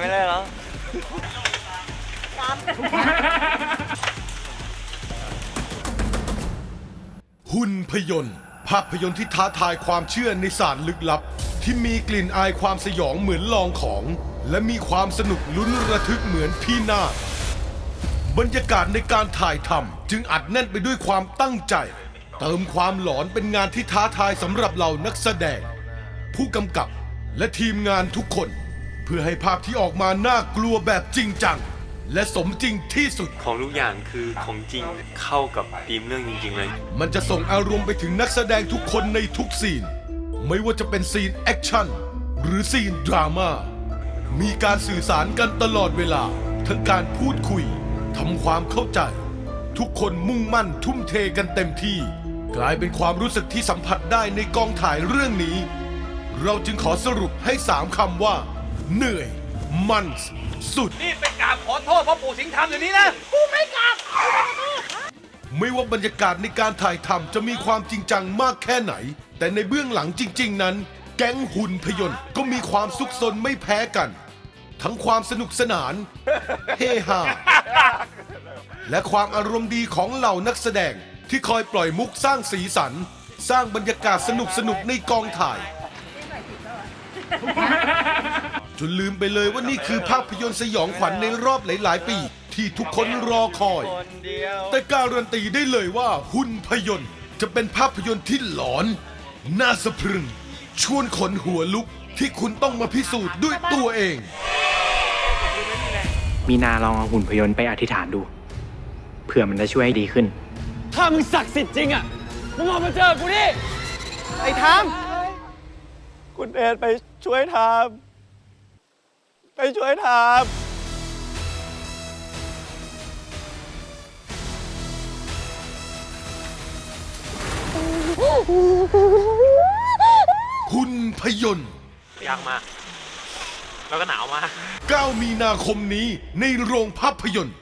ไม่ได้แล้วหุ่นพยนต์ ภาพยนตร์ที่ท้าทายความเชื่อในศาสตร์ลึกลับ ที่มีกลิ่นอายความสยองเหมือนลองของ และมีความสนุกลุ้นระทึกเหมือนพี่นาคบรรยากาศในการถ่ายทำจึงอัดแน่นไปด้วยความตั้งใจ เติมความหลอนเป็นงานที่ท้าทายสำหรับเรานักแสดง ผู้กำกับและทีมงานทุกคน เพื่อให้ภาพที่ออกมาน่ากลัวแบบจริงจัง และสมจริงที่สุด ของทุกอย่างคือของจริงเข้ากับธีมเรื่องจริง ๆ เลย มันจะส่งอารมณ์ไปถึงนักแสดงทุกคนในทุกซีน ไม่ว่าจะเป็นซีนแอคชั่นหรือซีนดราม่า มีการสื่อสารกันตลอดเวลา ทั้งการพูดคุยทำความเข้าใจ ทุกคนมุ่งมั่นทุ่มเทกันเต็มที่ กลายเป็นความรู้สึกที่สัมผัสได้ในกองถ่ายเรื่องนี้ เราจึงขอสรุปให้สามคำว่า เหนื่อย มันสุด นี่ไปกราบขอโทษพ่อปู่สิงห์ธรรมเดี๋ยวนี้นะไม่ว่าบรรยากาศในการถ่ายทำจะมีความจริงจังมากแค่ไหน แต่ในเบื้องหลังจริง ๆ นั้น แก๊งหุ่นพยนต์ก็มีความสุขสนไม่แพ้กัน ทั้งความสนุกสนาน เฮฮา และความอารมณ์ดีของเหล่านักแสดงที่คอยปล่อยมุกสร้างสีสัน สร้างบรรยากาศสนุกๆในกองถ่าย จนลืมไปเลยว่านี่คือภาพยนตร์สยองขวัญในรอบหลาย ๆ ปี ที่ทุกคนรอคอย คนเดียวแต่การันตีได้เลยว่าหุ่นพยนต์จะเป็นภาพยนตร์ที่หลอน น่าสะพรึง ชวนขนหัวลุกที่คุณต้องมาพิสูจน์ด้วยตัวเอง มีนาลองเอาหุ่นพยนต์ไปอธิษฐานดู เผื่อมันจะช่วยให้ดีขึ้น ถ้ามึงศักดิ์สิทธิ์จริงอะ มึงออกมาเจอกูดิ ไอ้ทาม คุณเอ็ดไปช่วยทาม ไปช่วยทามหุ่นพยนต์ยากมาก แล้วก็หนาวมาก 9 มีนาคมนี้ในโรงภาพยนตร์